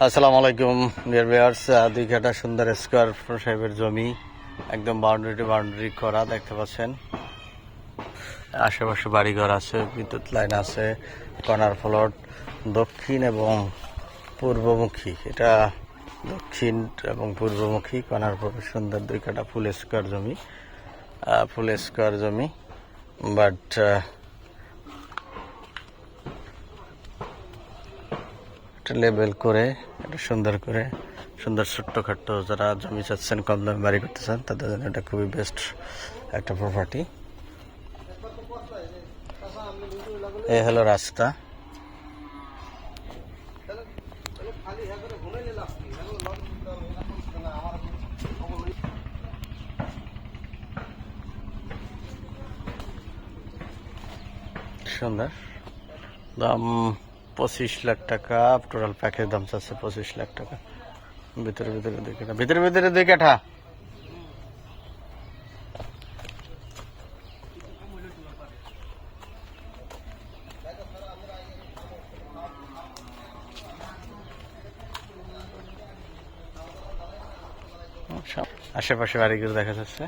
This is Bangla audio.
আসসালামু আলাইকুম ডিয়ার ভিউয়ার্স দুই কাটা সুন্দর স্কোয়ার সাহেবের জমি, একদম বাউন্ডারি টু বাউন্ডারি করা দেখতে পাচ্ছেন। আশেপাশে বাড়িঘর আছে, বিদ্যুৎ লাইন আছে কর্নার প্লট দক্ষিণ এবং পূর্বমুখী। এটা দক্ষিণ এবং পূর্বমুখী কর্নার প্লট সুন্দর দুই কাটা ফুল স্কোয়ার জমি ফুল স্কোয়ার জমি বাট একটা লেবেল করে এটা সুন্দর করে, সুন্দর ছোট্টখাট্ট যারা জমি চাচ্ছেন, কম দামে বাড়ি করতে চান, তাদের জন্য এটা খুবই বেস্ট একটা প্রপার্টি এ হলো রাস্তা। সুন্দর। দাম পঁচিশ লাখ টাকা টোটাল প্যাকেজ দাম চাচ্ছে পঁচিশ লাখ টাকা। ভিতরে ভিতরে দুই কাঠা ভিতরে ভিতরে দুই কাঠা আশেপাশে বাড়িগুলো দেখা যাচ্ছে।